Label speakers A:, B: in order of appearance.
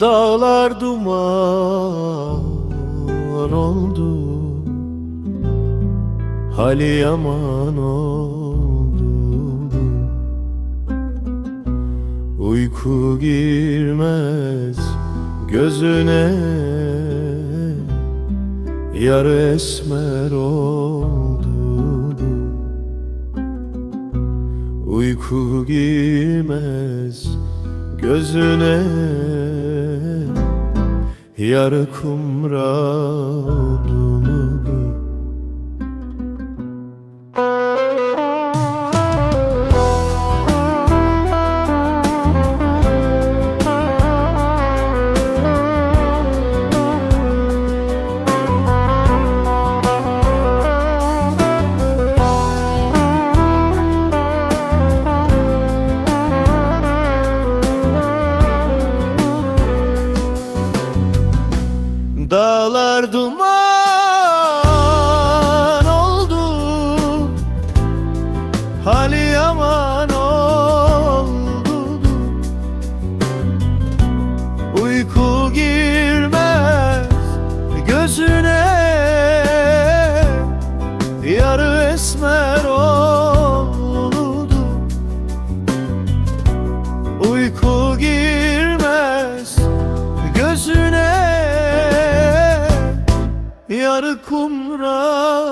A: Dağlar duman oldu. Hali yaman oldu. Uyku girmez gözüne. Yar esmer oldu. Uyku girmez gözüne. Yarı kumral oldu Dağlar duman oldu. Hali yaman oldu. Uyku girmez gözüne. Yarı esmer oldu. Uyku girmez gözüne kumral